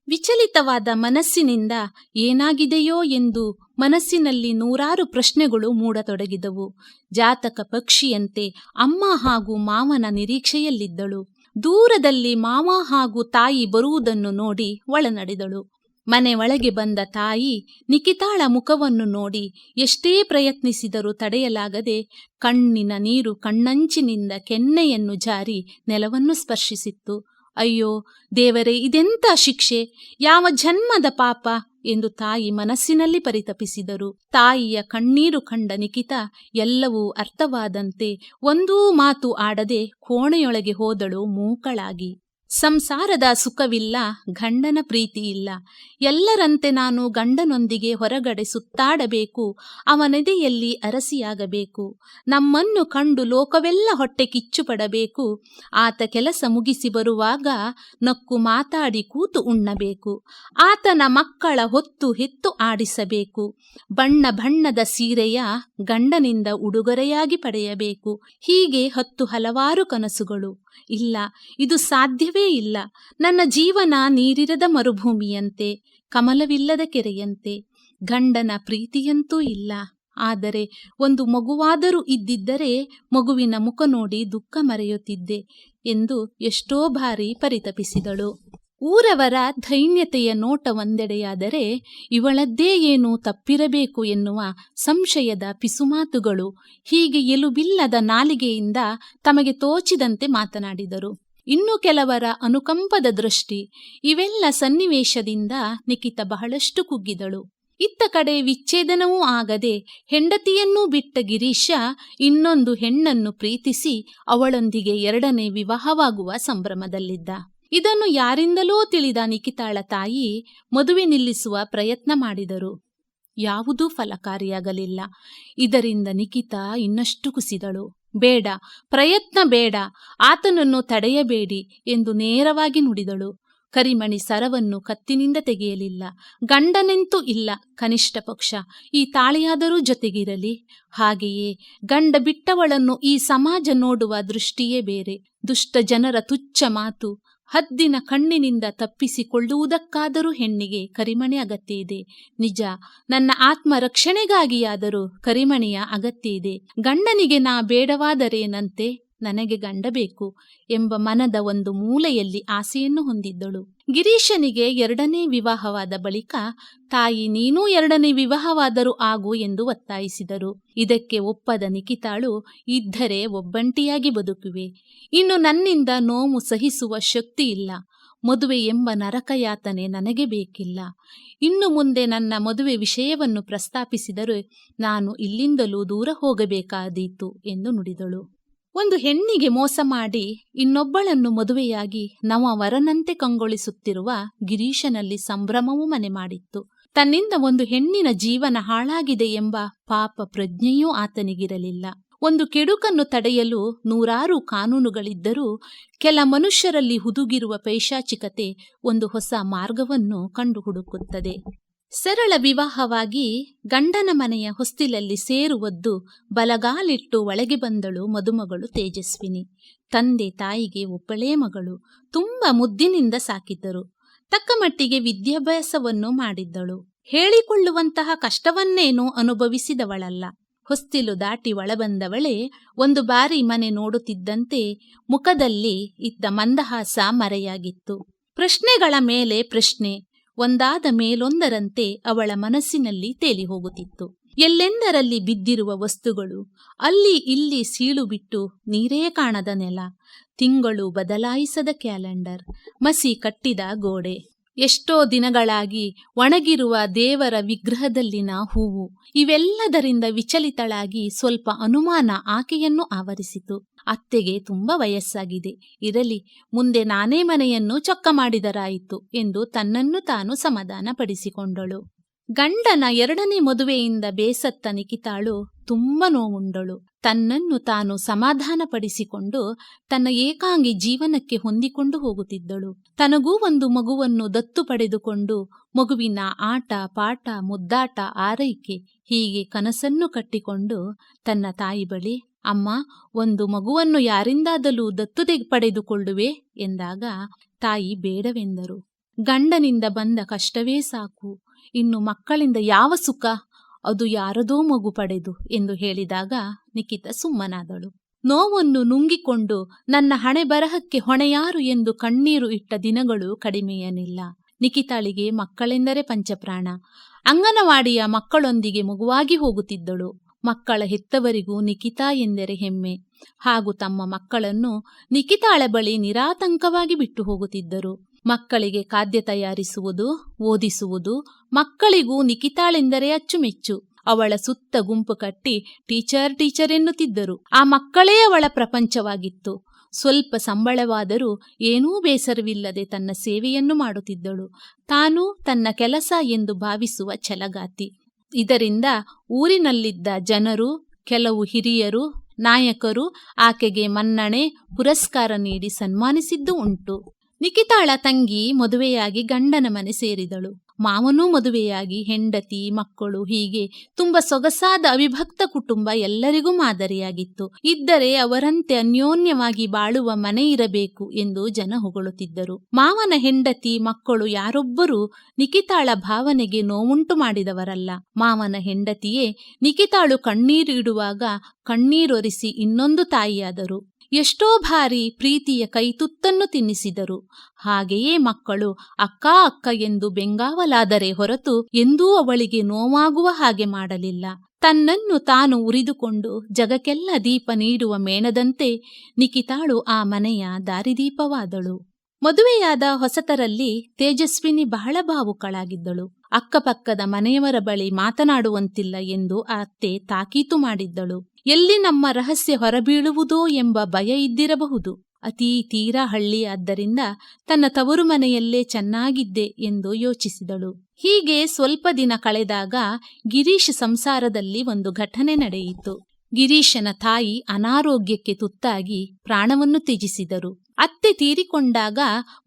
ವಿಚಲಿತವಾದ ಮನಸ್ಸಿನಿಂದ ಏನಾಗಿದೆಯೋ ಎಂದು ಮನಸ್ಸಿನಲ್ಲಿ ನೂರಾರು ಪ್ರಶ್ನೆಗಳು ಮೂಡತೊಡಗಿದವು. ಜಾತಕ ಪಕ್ಷಿಯಂತೆ ಅಮ್ಮ ಹಾಗೂ ಮಾವನ ನಿರೀಕ್ಷೆಯಲ್ಲಿದ್ದಳು. ದೂರದಲ್ಲಿ ಮಾವ ಹಾಗೂ ತಾಯಿ ಬರುವುದನ್ನು ನೋಡಿ ಒಳನಡೆದಳು. ಮನೆ ಒಳಗೆ ಬಂದ ತಾಯಿ ನಿಖಿತಾಳ ಮುಖವನ್ನು ನೋಡಿ ಎಷ್ಟೇ ಪ್ರಯತ್ನಿಸಿದರೂ ತಡೆಯಲಾಗದೆ ಕಣ್ಣಿನ ನೀರು ಕಣ್ಣಂಚಿನಿಂದ ಕೆನ್ನೆಯನ್ನು ಜಾರಿ ನೆಲವನ್ನು ಸ್ಪರ್ಶಿಸಿತ್ತು. ಅಯ್ಯೋ ದೇವರೇ ಇದೆಂಥ ಶಿಕ್ಷೆ? ಯಾವ ಜನ್ಮದ ಪಾಪ? ಎಂದು ತಾಯಿ ಮನಸ್ಸಿನಲ್ಲಿ ಪರಿತಪಿಸಿದರು. ತಾಯಿಯ ಕಣ್ಣೀರು ಕಂಡ ನಿಖಿತ ಎಲ್ಲವೂ ಅರ್ಥವಾದಂತೆ ಒಂದೂ ಮಾತು ಆಡದೆ ಕೋಣೆಯೊಳಗೆ ಹೋದಳು ಮೂಕಳಾಗಿ. ಸಂಸಾರದ ಸುಖವಿಲ್ಲ, ಗಂಡನ ಪ್ರೀತಿ ಇಲ್ಲ. ಎಲ್ಲರಂತೆ ನಾನು ಗಂಡನೊಂದಿಗೆ ಹೊರಗಡೆ ಸುತ್ತಾಡಬೇಕು ಅವನೆದೆಯಲ್ಲಿ ಅರಸಿಯಾಗಬೇಕು. ನಮ್ಮನ್ನು ಕಂಡು ಲೋಕವೆಲ್ಲ ಹೊಟ್ಟೆ ಕಿಚ್ಚು ಪಡಬೇಕು ಆತ ಕೆಲಸ ಮುಗಿಸಿ ಬರುವಾಗ ನಕ್ಕು ಮಾತಾಡಿ ಕೂತು ಉಣ್ಣಬೇಕು. ಆತನ ಮಕ್ಕಳ ಹೊತ್ತು ಹೆತ್ತು ಆಡಿಸಬೇಕು. ಬಣ್ಣ ಬಣ್ಣದ ಸೀರೆಯ ಗಂಡನಿಂದ ಉಡುಗೊರೆಯಾಗಿ ಪಡೆಯಬೇಕು. ಹೀಗೆ ಹತ್ತು ಹಲವಾರು ಕನಸುಗಳು. ಇಲ್ಲ, ಇದು ಸಾಧ್ಯವೇ ಇಲ್ಲ. ನನ್ನ ಜೀವನ ನೀರಿರದ ಮರುಭೂಮಿಯಂತೆ, ಕಮಲವಿಲ್ಲದ ಕೆರೆಯಂತೆ, ಗಂಡನ ಪ್ರೀತಿಯಂತೂ ಇಲ್ಲ. ಆದರೆ ಒಂದು ಮಗುವಾದರೂ ಇದ್ದಿದ್ದರೆ ಮಗುವಿನ ಮುಖ ನೋಡಿ ದುಃಖ ಮರೆಯುತ್ತಿದ್ದೆ ಎಂದು ಎಷ್ಟೋ ಬಾರಿ ಪರಿತಪಿಸಿದಳು. ಊರವರ ಧೈನ್ಯತೆಯ ನೋಟ ಒಂದೆಡೆಯಾದರೆ ಇವಳದ್ದೇ ಏನು ತಪ್ಪಿರಬೇಕು ಎನ್ನುವ ಸಂಶಯದ ಪಿಸುಮಾತುಗಳು ಹೀಗೆ ಎಲುಬಿಲ್ಲದ ನಾಲಿಗೆಯಿಂದ ತಮಗೆ ತೋಚಿದಂತೆ ಮಾತನಾಡಿದರು. ಇನ್ನು ಕೆಲವರ ಅನುಕಂಪದ ದೃಷ್ಟಿ ಇವೆಲ್ಲ ಸನ್ನಿವೇಶದಿಂದ ನಿಖಿತ ಬಹಳಷ್ಟು ಕುಗ್ಗಿದಳು. ಇತ್ತ ಕಡೆ ವಿಚ್ಛೇದನವೂ ಆಗದೆ ಹೆಂಡತಿಯನ್ನೂ ಬಿಟ್ಟ ಗಿರೀಶ ಇನ್ನೊಂದು ಹೆಣ್ಣನ್ನು ಪ್ರೀತಿಸಿ ಅವಳೊಂದಿಗೆ ಎರಡನೇ ವಿವಾಹವಾಗುವ ಸಂಭ್ರಮದಲ್ಲಿದ್ದ. ಇದನ್ನು ಯಾರಿಂದಲೋ ತಿಳಿದ ನಿಖಿತಾಳ ತಾಯಿ ಮದುವೆ ನಿಲ್ಲಿಸುವ ಪ್ರಯತ್ನ ಮಾಡಿದರು. ಯಾವುದೂ ಫಲಕಾರಿಯಾಗಲಿಲ್ಲ. ಇದರಿಂದ ನಿಖಿತಾ ಇನ್ನಷ್ಟು ಕುಸಿದಳು. ಬೇಡ, ಪ್ರಯತ್ನ ಬೇಡ, ಆತನನ್ನು ತಡೆಯಬೇಡಿ ಎಂದು ನೇರವಾಗಿ ನುಡಿದಳು. ಕರಿಮಣಿ ಸರವನ್ನು ಕತ್ತಿನಿಂದ ತೆಗೆಯಲಿಲ್ಲ. ಗಂಡನೆಂತೂ ಇಲ್ಲ, ಕನಿಷ್ಠ ಪಕ್ಷ. ಈ ತಾಳಿಯಾದರೂ ಜೊತೆಗಿರಲಿ. ಹಾಗೆಯೇ ಗಂಡ ಬಿಟ್ಟವಳನ್ನು ಈ ಸಮಾಜ ನೋಡುವ ದೃಷ್ಟಿಯೇ ಬೇರೆ. ದುಷ್ಟ ಜನರ ತುಚ್ಛ ಮಾತು. ಹದ್ದಿನ ಕಣ್ಣಿನಿಂದ ತಪ್ಪಿಸಿಕೊಳ್ಳುವುದಕ್ಕಾದರೂ ಹೆಣ್ಣಿಗೆ ಕರಿಮಣಿ ಅಗತ್ಯ ಇದೆ. ನಿಜ, ನನ್ನ ಆತ್ಮ ರಕ್ಷಣೆಗಾಗಿಯಾದರೂ ಕರಿಮಣಿಯ ಅಗತ್ಯ ಇದೆ. ಗಂಡನಿಗೆ ನಾ ಬೇಡವಾದರೇನಂತೆ ನನಗೆ ಗಂಡ ಬೇಕು ಎಂಬ ಮನದ ಒಂದು ಮೂಲೆಯಲ್ಲಿ ಆಸೆಯನ್ನು ಹೊಂದಿದ್ದಳು. ಗಿರೀಶನಿಗೆ ಎರಡನೇ ವಿವಾಹವಾದ ಬಳಿಕ ತಾಯಿ ನೀನೂ ಎರಡನೇ ವಿವಾಹವಾದರೂ ಆಗು ಎಂದು ಒತ್ತಾಯಿಸಿದರು. ಇದಕ್ಕೆ ಒಪ್ಪದ ನಿಖಿತಾಳು, ಇದ್ದರೆ ಒಬ್ಬಂಟಿಯಾಗಿ ಬದುಕುವೆ. ಇನ್ನು ನನ್ನಿಂದ ನೋವು ಸಹಿಸುವ ಶಕ್ತಿ ಇಲ್ಲ. ಮದುವೆ ಎಂಬ ನರಕಯಾತನೆ ನನಗೆ ಬೇಕಿಲ್ಲ. ಇನ್ನು ಮುಂದೆ ನನ್ನ ಮದುವೆ ವಿಷಯವನ್ನು ಪ್ರಸ್ತಾಪಿಸಿದರೆ ನಾನು ಇಲ್ಲಿಂದಲೂ ದೂರ ಹೋಗಬೇಕಾದೀತು ಎಂದು ನುಡಿದಳು. ಒಂದು ಹೆಣ್ಣಿಗೆ ಮೋಸ ಮಾಡಿ ಇನ್ನೊಬ್ಬಳನ್ನು ಮದುವೆಯಾಗಿ ನವ ವರನಂತೆ ಕಂಗೊಳಿಸುತ್ತಿರುವ ಗಿರೀಶನಲ್ಲಿ ಸಂಭ್ರಮವೂ ಮನೆ ಮಾಡಿತ್ತು. ತನ್ನಿಂದ ಒಂದು ಹೆಣ್ಣಿನ ಜೀವನ ಹಾಳಾಗಿದೆ ಎಂಬ ಪಾಪ ಪ್ರಜ್ಞೆಯೂ ಆತನಿಗಿರಲಿಲ್ಲ. ಒಂದು ಕೆಡುಕನ್ನು ತಡೆಯಲು ನೂರಾರು ಕಾನೂನುಗಳಿದ್ದರೂ ಕೆಲ ಮನುಷ್ಯರಲ್ಲಿ ಹುದುಗಿರುವ ಪೈಶಾಚಿಕತೆ ಒಂದು ಹೊಸ ಮಾರ್ಗವನ್ನು ಕಂಡುಹುಡುಕುತ್ತದೆ. ಸರಳ ವಿವಾಹವಾಗಿ ಗಂಡನ ಮನೆಯ ಹೊಸ್ತಿಲಲ್ಲಿ ಸೇರುವದ್ದು ಬಲಗಾಲಿಟ್ಟು ಒಳಗೆ ಬಂದಳು ಮದುಮಗಳು ತೇಜಸ್ವಿನಿ. ತಂದೆ ತಾಯಿಗೆ ಒಬ್ಬಳೇ ಮಗಳು. ತುಂಬ ಮುದ್ದಿನಿಂದ ಸಾಕಿದ್ದರು. ತಕ್ಕ ಮಟ್ಟಿಗೆ ವಿದ್ಯಾಭ್ಯಾಸವನ್ನು ಮಾಡಿದ್ದಳು. ಹೇಳಿಕೊಳ್ಳುವಂತಹ ಕಷ್ಟವನ್ನೇನೂ ಅನುಭವಿಸಿದವಳಲ್ಲ. ಹೊಸ್ತಿಲು ದಾಟಿ ಒಳಬಂದವಳೇ ಒಂದು ಬಾರಿ ಮನೆ ನೋಡುತ್ತಿದ್ದಂತೆ ಮುಖದಲ್ಲಿ ಇದ್ದ ಮಂದಹಾಸ ಮರೆಯಾಗಿತ್ತು. ಪ್ರಶ್ನೆಗಳ ಮೇಲೆ ಪ್ರಶ್ನೆ. ಒಂದಾದ ಮೇಲೊಂದರಂತೆ ಅವಳ ಮನಸ್ಸಿನಲ್ಲಿ ತೇಲಿ ಹೋಗುತ್ತಿತ್ತು ಎಲ್ಲೆಂದರಲ್ಲಿ ಬಿದ್ದಿರುವ ವಸ್ತುಗಳು, ಅಲ್ಲಿ ಇಲ್ಲಿ ಸೀಳು ಬಿಟ್ಟು ನೀರೇ ಕಾಣದ ನೆಲ, ತಿಂಗಳು ಬದಲಾಯಿಸದ ಕ್ಯಾಲೆಂಡರ್, ಮಸಿ ಕಟ್ಟಿದ ಗೋಡೆ, ಎಷ್ಟೋ ದಿನಗಳಾಗಿ ಒಣಗಿರುವ ದೇವರ ವಿಗ್ರಹದಲ್ಲಿನ ಹೂವು, ಇವೆಲ್ಲದರಿಂದ ವಿಚಲಿತಳಾಗಿ ಸ್ವಲ್ಪ ಅನುಮಾನ ಆಕೆಯನ್ನು ಆವರಿಸಿತು. ಅತ್ತೆಗೆ ತುಂಬ ವಯಸ್ಸಾಗಿದೆ. ಇರಲಿ, ಮುಂದೆ ನಾನೇ ಮನೆಯನ್ನು ಚೊಕ್ಕ ಮಾಡಿದರಾಯಿತು ಎಂದು ತನ್ನನ್ನು ತಾನು ಸಮಾಧಾನಪಡಿಸಿಕೊಂಡಳು. ಗಂಡನ ಎರಡನೇ ಮದುವೆಯಿಂದ ಬೇಸತ್ತ ನಿಖಿತಾಳು ತುಂಬ ನೋವುಂಡಳು. ತನ್ನನ್ನು ತಾನು ಸಮಾಧಾನಪಡಿಸಿಕೊಂಡು ತನ್ನ ಏಕಾಂಗಿ ಜೀವನಕ್ಕೆ ಹೊಂದಿಕೊಂಡು ಹೋಗುತ್ತಿದ್ದಳು. ತನಗೂ ಒಂದು ಮಗುವನ್ನು ದತ್ತು ಪಡೆದುಕೊಂಡು ಮಗುವಿನ ಆಟ, ಪಾಠ, ಮುದ್ದಾಟ, ಆರೈಕೆ ಹೀಗೆ ಕನಸನ್ನು ಕಟ್ಟಿಕೊಂಡು ತನ್ನ ತಾಯಿ ಬಳಿ ಅಮ್ಮ, ಒಂದು ಮಗುವನ್ನು ಯಾರಿಂದಾದಲೂ ದತ್ತು ಪಡೆದುಕೊಳ್ಳುವೆ ಎಂದಾಗ ತಾಯಿ ಬೇಡವೆಂದರು. ಗಂಡನಿಂದ ಬಂದ ಕಷ್ಟವೇ ಸಾಕು. ಇನ್ನು ಮಕ್ಕಳಿಂದ ಯಾವ ಸುಖ? ಅದು ಯಾರದೋ ಮಗು ಪಡೆದು ಎಂದು ಹೇಳಿದಾಗ ನಿಖಿತ ಸುಮ್ಮನಾದಳು. ನೋವನ್ನು ನುಂಗಿಕೊಂಡು ನನ್ನ ಹಣೆ ಬರಹಕ್ಕೆ ಹೊಣೆಯಾರು ಎಂದು ಕಣ್ಣೀರು ಇಟ್ಟ ದಿನಗಳು ಕಡಿಮೆಯೇನಿಲ್ಲ. ನಿಖಿತಾಳಿಗೆ ಮಕ್ಕಳೆಂದರೆ ಪಂಚಪ್ರಾಣ. ಅಂಗನವಾಡಿಯ ಮಕ್ಕಳೊಂದಿಗೆ ಮಗುವಾಗಿ ಹೋಗುತ್ತಿದ್ದಳು. ಮಕ್ಕಳ ಹೆತ್ತವರಿಗೂ ನಿಖಿತಾ ಎಂದರೆ ಹೆಮ್ಮೆ. ಹಾಗೂ ತಮ್ಮ ಮಕ್ಕಳನ್ನು ನಿಖಿತಾಳ ಬಳಿ ನಿರಾತಂಕವಾಗಿ ಬಿಟ್ಟು ಹೋಗುತ್ತಿದ್ದರು. ಮಕ್ಕಳಿಗೆ ಖಾದ್ಯ ತಯಾರಿಸುವುದು, ಓದಿಸುವುದು, ಮಕ್ಕಳಿಗೂ ನಿಖಿತಾಳೆಂದರೆ ಅಚ್ಚುಮೆಚ್ಚು. ಅವಳ ಸುತ್ತ ಗುಂಪು ಕಟ್ಟಿ ಟೀಚರ್ ಟೀಚರ್ ಎನ್ನುತ್ತಿದ್ದರು. ಆ ಮಕ್ಕಳೇ ಅವಳ ಪ್ರಪಂಚವಾಗಿತ್ತು. ಸ್ವಲ್ಪ ಸಂಬಳವಾದರೂ ಏನೂ ಬೇಸರವಿಲ್ಲದೆ ತನ್ನ ಸೇವೆಯನ್ನು ಮಾಡುತ್ತಿದ್ದಳು. ತಾನು ತನ್ನ ಕೆಲಸ ಎಂದು ಭಾವಿಸುವ ಛಲಗಾತಿ. ಇದರಿಂದ ಊರಿನಲ್ಲಿದ್ದ ಜನರು ಕೆಲವು ಹಿರಿಯರು ನಾಯಕರು ಆಕೆಗೆ ಮನ್ನಣೆ ಪುರಸ್ಕಾರ ನೀಡಿ ಸನ್ಮಾನಿಸಿದ್ದು ಉಂಟು. ನಿಖಿತಾಳ ತಂಗಿ ಮದುವೆಯಾಗಿ ಗಂಡನ ಮನೆ ಸೇರಿದಳು. ಮಾವನೂ ಮದುವೆಯಾಗಿ ಹೆಂಡತಿ, ಮಕ್ಕಳು, ಹೀಗೆ ತುಂಬ ಸೊಗಸಾದ ಅವಿಭಕ್ತ ಕುಟುಂಬ ಎಲ್ಲರಿಗೂ ಮಾದರಿಯಾಗಿತ್ತು. ಇದ್ದರೆ ಅವರಂತೆ ಅನ್ಯೋನ್ಯವಾಗಿ ಬಾಳುವ ಮನೆ ಇರಬೇಕು ಎಂದು ಜನ ಹೊಗಳುತ್ತಿದ್ದರು. ಮಾವನ ಹೆಂಡತಿ, ಮಕ್ಕಳು ಯಾರೊಬ್ಬರೂ ನಿಖಿತಾಳ ಭಾವನೆಗೆ ನೋವುಂಟು ಮಾಡಿದವರಲ್ಲ. ಮಾವನ ಹೆಂಡತಿಯೇ ನಿಖಿತಾಳು ಕಣ್ಣೀರಿಡುವಾಗ ಕಣ್ಣೀರೊರೆಸಿ ಇನ್ನೊಂದು ತಾಯಿಯಾದರು. ಎಷ್ಟೋ ಬಾರಿ ಪ್ರೀತಿಯ ಕೈತುತ್ತನ್ನು ತಿನ್ನಿಸಿದರು. ಹಾಗೆಯೇ ಮಕ್ಕಳು ಅಕ್ಕ ಅಕ್ಕ ಎಂದು ಬೆಂಗಾವಲಾದರೆ ಹೊರತು ಎಂದೂ ಅವಳಿಗೆ ನೋವಾಗುವ ಹಾಗೆ ಮಾಡಲಿಲ್ಲ. ತನ್ನನ್ನು ತಾನು ಉರಿದುಕೊಂಡು ಜಗಕ್ಕೆಲ್ಲ ದೀಪ ನೀಡುವ ಮೇಣದಂತೆ ನಿಖಿತಾಳು ಆ ಮನೆಯ ದಾರಿದೀಪವಾದಳು. ಮದುವೆಯಾದ ಹೊಸತರಲ್ಲಿ ತೇಜಸ್ವಿನಿ ಬಹಳ ಭಾವುಕಳಾಗಿದ್ದಳು. ಅಕ್ಕಪಕ್ಕದ ಮನೆಯವರ ಬಳಿ ಮಾತನಾಡುವಂತಿಲ್ಲ ಎಂದು ಅತ್ತೆ ತಾಕೀತು ಮಾಡಿದ್ದಳು. ಎಲ್ಲಿ ನಮ್ಮ ರಹಸ್ಯ ಹೊರಬೀಳುವುದೋ ಎಂಬ ಭಯ ಇದ್ದಿರಬಹುದು. ಅತೀ ತೀರಾ ಹಳ್ಳಿಯಾದ್ದರಿಂದ ತನ್ನ ತವರು ಮನೆಯಲ್ಲೇ ಚೆನ್ನಾಗಿದ್ದೆ ಎಂದು ಯೋಚಿಸಿದಳು. ಹೀಗೆ ಸ್ವಲ್ಪ ದಿನ ಕಳೆದಾಗ ಗಿರೀಶ್ ಸಂಸಾರದಲ್ಲಿ ಒಂದು ಘಟನೆ ನಡೆಯಿತು. ಗಿರೀಶನ ತಾಯಿ ಅನಾರೋಗ್ಯಕ್ಕೆ ತುತ್ತಾಗಿ ಪ್ರಾಣವನ್ನು ತ್ಯಜಿಸಿದರು. ಅತ್ತೆ ತೀರಿಕೊಂಡಾಗ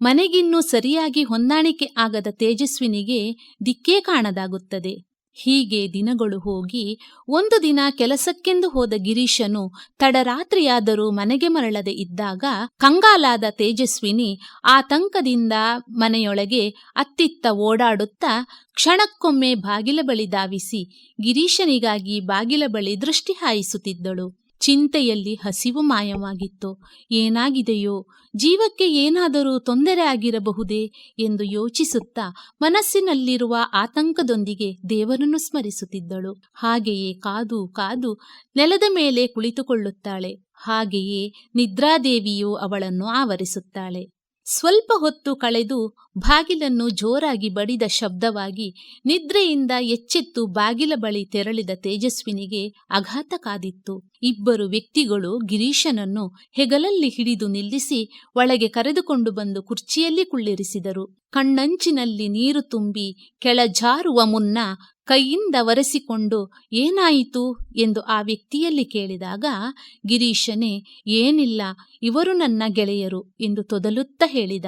ಮನೆಗಿನ್ನೂ ಸರಿಯಾಗಿ ಹೊಂದಾಣಿಕೆ ಆಗದ ತೇಜಸ್ವಿನಿಗೆ ದಿಕ್ಕೇ ಕಾಣದಾಗುತ್ತದೆ. ಹೀಗೆ ದಿನಗಳು ಹೋಗಿ ಒಂದು ದಿನ ಕೆಲಸಕ್ಕೆಂದು ಹೋದ ಗಿರೀಶನು ತಡರಾತ್ರಿಯಾದರೂ ಮನೆಗೆ ಮರಳದೆ ಇದ್ದಾಗ ಕಂಗಾಲಾದ ತೇಜಸ್ವಿನಿ ಆತಂಕದಿಂದ ಮನೆಯೊಳಗೆ ಅತ್ತಿತ್ತ ಓಡಾಡುತ್ತಾ ಕ್ಷಣಕ್ಕೊಮ್ಮೆ ಬಾಗಿಲ ಬಳಿ ಧಾವಿಸಿ ಗಿರೀಶನಿಗಾಗಿ ಬಾಗಿಲ ಬಳಿ ದೃಷ್ಟಿ ಹಾಯಿಸುತ್ತಿದ್ದಳು. ಚಿಂತೆಯಲ್ಲಿ ಹಸಿವು ಮಾಯವಾಗಿತ್ತು. ಏನಾಗಿದೆಯೋ? ಜೀವಕ್ಕೆ ಏನಾದರೂ ತೊಂದರೆ ಆಗಿರಬಹುದೇ ಎಂದು ಯೋಚಿಸುತ್ತಾ ಮನಸ್ಸಿನಲ್ಲಿರುವ ಆತಂಕದೊಂದಿಗೆ ದೇವರನ್ನು ಸ್ಮರಿಸುತ್ತಿದ್ದಳು. ಹಾಗೆಯೇ ಕಾದು ಕಾದು ನೆಲದ ಮೇಲೆ ಕುಳಿತುಕೊಳ್ಳುತ್ತಾಳೆ. ಹಾಗೆಯೇ ನಿದ್ರಾದೇವಿಯು ಅವಳನ್ನು ಆವರಿಸುತ್ತಾಳೆ. ಸ್ವಲ್ಪ ಹೊತ್ತು ಕಳೆದು ಬಾಗಿಲನ್ನು ಜೋರಾಗಿ ಬಡಿದ ಶಬ್ದವಾಗಿ ನಿದ್ರೆಯಿಂದ ಎಚ್ಚೆತ್ತು ಬಾಗಿಲ ಬಳಿ ತೆರಳಿದ ತೇಜಸ್ವಿನಿಗೆ ಆಘಾತ ಕಾದಿತ್ತು. ಇಬ್ಬರು ವ್ಯಕ್ತಿಗಳು ಗಿರೀಶನನ್ನು ಹೆಗಲಲ್ಲಿ ಹಿಡಿದು ನಿಲ್ಲಿಸಿ ಒಳಗೆ ಕರೆದುಕೊಂಡು ಬಂದು ಕುರ್ಚಿಯಲ್ಲಿ ಕುಳ್ಳಿರಿಸಿದರು. ಕಣ್ಣಂಚಿನಲ್ಲಿ ನೀರು ತುಂಬಿ ಕೆಳಜಾರುವ ಮುನ್ನ ಕೈಯಿಂದ ಒರೆಸಿಕೊಂಡು ಏನಾಯಿತು ಎಂದು ಆ ವ್ಯಕ್ತಿಯಲ್ಲಿ ಕೇಳಿದಾಗ, ಗಿರೀಶನೇ, ಏನಿಲ್ಲ, ಇವರು ನನ್ನ ಗೆಳೆಯರು ಎಂದು ತೊದಲುತ್ತ ಹೇಳಿದ.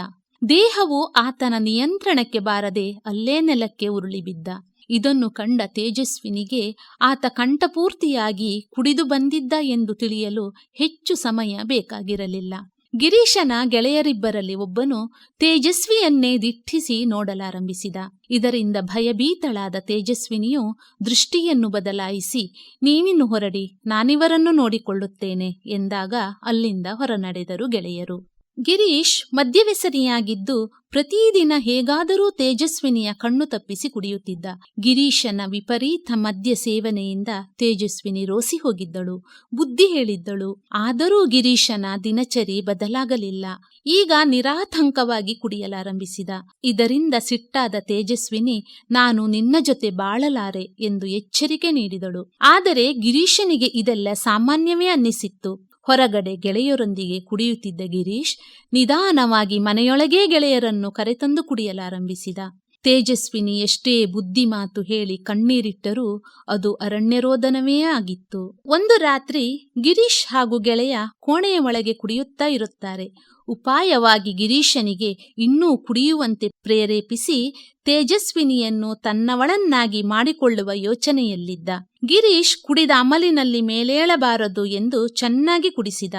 ದೇಹವು ಆತನ ನಿಯಂತ್ರಣಕ್ಕೆ ಬಾರದೆ ಅಲ್ಲೇ ನೆಲಕ್ಕೆ ಉರುಳಿಬಿದ್ದ. ಇದನ್ನು ಕಂಡ ತೇಜಸ್ವಿನಿಗೆ ಆತ ಕಂಠಪೂರ್ತಿಯಾಗಿ ಕುಡಿದು ಬಂದಿದ್ದ ಎಂದು ತಿಳಿಯಲು ಹೆಚ್ಚು ಸಮಯ ಬೇಕಾಗಿರಲಿಲ್ಲ. ಗಿರೀಶನ ಗೆಳೆಯರಿಬ್ಬರಲ್ಲಿ ಒಬ್ಬನು ತೇಜಸ್ವಿಯನ್ನೇ ದಿಟ್ಟಿಸಿ ನೋಡಲಾರಂಭಿಸಿದ. ಇದರಿಂದ ಭಯಭೀತಳಾದ ತೇಜಸ್ವಿನಿಯು ದೃಷ್ಟಿಯನ್ನು ಬದಲಾಯಿಸಿ, ನೀವಿನ್ನು ಹೊರಡಿ, ನಾನಿವರನ್ನು ನೋಡಿಕೊಳ್ಳುತ್ತೇನೆ ಎಂದಾಗ ಅಲ್ಲಿಂದ ಹೊರನಡೆದರು ಗೆಳೆಯರು. ಗಿರೀಶ್ ಮದ್ಯವ್ಯಸನಿಯಾಗಿದ್ದು ಪ್ರತಿದಿನ ಹೇಗಾದರೂ ತೇಜಸ್ವಿನಿಯ ಕಣ್ಣು ತಪ್ಪಿಸಿ ಕುಡಿಯುತ್ತಿದ್ದ. ಗಿರೀಶನ ವಿಪರೀತ ಮದ್ಯ ಸೇವನೆಯಿಂದ ತೇಜಸ್ವಿನಿ ರೋಸಿ ಹೋಗಿದ್ದಳು, ಬುದ್ಧಿ ಹೇಳಿದ್ದಳು. ಆದರೂ ಗಿರೀಶನ ದಿನಚರಿ ಬದಲಾಗಲಿಲ್ಲ. ಈಗ ನಿರಾತಂಕವಾಗಿ ಕುಡಿಯಲಾರಂಭಿಸಿದ. ಇದರಿಂದ ಸಿಟ್ಟಾದ ತೇಜಸ್ವಿನಿ, ನಾನು ನಿನ್ನ ಜೊತೆ ಬಾಳಲಾರೆ ಎಂದು ಎಚ್ಚರಿಕೆ ನೀಡಿದಳು. ಆದರೆ ಗಿರೀಶನಿಗೆ ಇದೆಲ್ಲ ಸಾಮಾನ್ಯವೇ ಅನ್ನಿಸಿತ್ತು. ಹೊರಗಡೆ ಗೆಳೆಯರೊಂದಿಗೆ ಕುಡಿಯುತ್ತಿದ್ದ ಗಿರೀಶ್ ನಿಧಾನವಾಗಿ ಮನೆಯೊಳಗೇ ಗೆಳೆಯರನ್ನು ಕರೆತಂದು ಕುಡಿಯಲಾರಂಭಿಸಿದ. ತೇಜಸ್ವಿನಿ ಎಷ್ಟೇ ಬುದ್ಧಿ ಮಾತು ಹೇಳಿ ಕಣ್ಣೀರಿಟ್ಟರೂ ಅದು ಅರಣ್ಯರೋದನವೇ ಆಗಿತ್ತು. ಒಂದು ರಾತ್ರಿ ಗಿರೀಶ್ ಹಾಗೂ ಗೆಳೆಯ ಕೋಣೆಯ ಒಳಗೆ ಕುಡಿಯುತ್ತಾ ಇರುತ್ತಾರೆ. ಉಪಾಯವಾಗಿ ಗಿರೀಶನಿಗೆ ಇನ್ನೂ ಕುಡಿಯುವಂತೆ ಪ್ರೇರೇಪಿಸಿ ತೇಜಸ್ವಿನಿಯನ್ನು ತನ್ನವಳನ್ನಾಗಿ ಮಾಡಿಕೊಳ್ಳುವ ಯೋಚನೆಯಲ್ಲಿದ್ದ. ಗಿರೀಶ್ ಕುಡಿದ ಅಮಲಿನಲ್ಲಿ ಮೇಲೇಳಬಾರದು ಎಂದು ಚೆನ್ನಾಗಿ ಕುಡಿಸಿದ.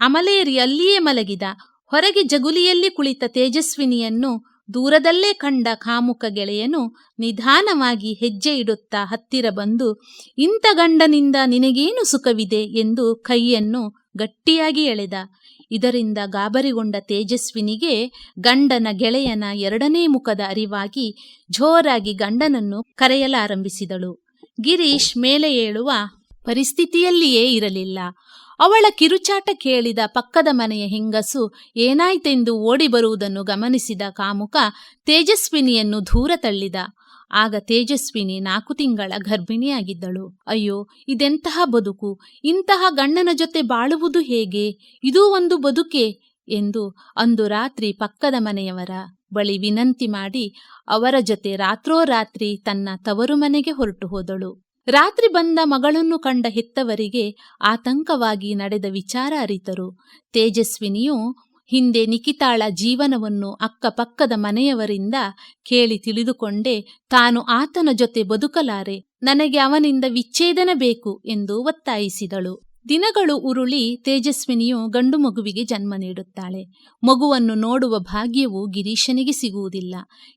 ಅಮಲೇರಿ ಅಲ್ಲಿಯೇ ಮಲಗಿದ. ಹೊರಗೆ ಜಗುಲಿಯಲ್ಲಿ ಕುಳಿತ ತೇಜಸ್ವಿನಿಯನ್ನು ದೂರದಲ್ಲೇ ಕಂಡ ಕಾಮುಕ ಗೆಳೆಯನು ನಿಧಾನವಾಗಿ ಹೆಜ್ಜೆ ಇಡುತ್ತಾ ಹತ್ತಿರ ಬಂದು, ಇಂಥ ಗಂಡನಿಂದ ನಿನಗೇನು ಸುಖವಿದೆ? ಎಂದು ಕೈಯನ್ನು ಗಟ್ಟಿಯಾಗಿ ಎಳೆದ. ಇದರಿಂದ ಗಾಬರಿಗೊಂಡ ತೇಜಸ್ವಿನಿಗೆ ಗಂಡನ ಗೆಳೆಯನ ಎರಡನೇ ಮುಖದ ಅರಿವಾಗಿ ಜೋರಾಗಿ ಗಂಡನನ್ನು ಕರೆಯಲಾರಂಭಿಸಿದಳು. ಗಿರೀಶ್ ಮೇಲೆ ಏಳುವ ಪರಿಸ್ಥಿತಿಯಲ್ಲಿಯೇ ಇರಲಿಲ್ಲ. ಅವಳ ಕಿರುಚಾಟ ಕೇಳಿದ ಪಕ್ಕದ ಮನೆಯ ಹೆಂಗಸು ಏನಾಯ್ತೆಂದು ಓಡಿ ಬರುವುದನ್ನು ಗಮನಿಸಿದ ಕಾಮುಕ ತೇಜಸ್ವಿನಿಯನ್ನು ದೂರ ತಳ್ಳಿದ. ಆಗ ತೇಜಸ್ವಿನಿ ನಾಲ್ಕು ತಿಂಗಳ ಗರ್ಭಿಣಿಯಾಗಿದ್ದಳು. ಅಯ್ಯೋ, ಇದೆಂತಹ ಬದುಕು? ಇಂತಹ ಗಂಡನ ಜೊತೆ ಬಾಳುವುದು ಹೇಗೆ? ಇದೂ ಒಂದು ಬದುಕೆ? ಎಂದು ಅಂದು ರಾತ್ರಿ ಪಕ್ಕದ ಮನೆಯವರ ಬಳಿ ವಿನಂತಿ ಮಾಡಿ ಅವರ ಜೊತೆ ರಾತ್ರೋರಾತ್ರಿ ತನ್ನ ತವರು ಮನೆಗೆ ಹೊರಟು ಹೋದಳು. ರಾತ್ರಿ ಬಂದ ಮಗಳನ್ನು ಕಂಡ ಹೆತ್ತವರಿಗೆ ಆತಂಕವಾಗಿ ನಡೆದ ವಿಚಾರ ಅರಿತರು. ತೇಜಸ್ವಿನಿಯು ಹಿಂದೆ ನಿಖಿತಾಳ ಜೀವನವನ್ನು ಅಕ್ಕಪಕ್ಕದ ಮನೆಯವರಿಂದ ಕೇಳಿ ತಿಳಿದುಕೊಂಡೇ, ತಾನು ಆತನ ಜೊತೆ ಬದುಕಲಾರೆ, ನನಗೆ ಅವನಿಂದ ವಿಚ್ಛೇದನ ಬೇಕು ಎಂದು ಒತ್ತಾಯಿಸಿದಳು. ದಿನಗಳು ಉರುಳಿ ತೇಜಸ್ವಿನಿಯು ಗಂಡು ಮಗುವಿಗೆ ಜನ್ಮ ನೀಡುತ್ತಾಳೆ. ಮಗುವನ್ನು ನೋಡುವ ಭಾಗ್ಯವು ಗಿರೀಶನಿಗೆ ಸಿಗುವುದಿಲ್ಲ.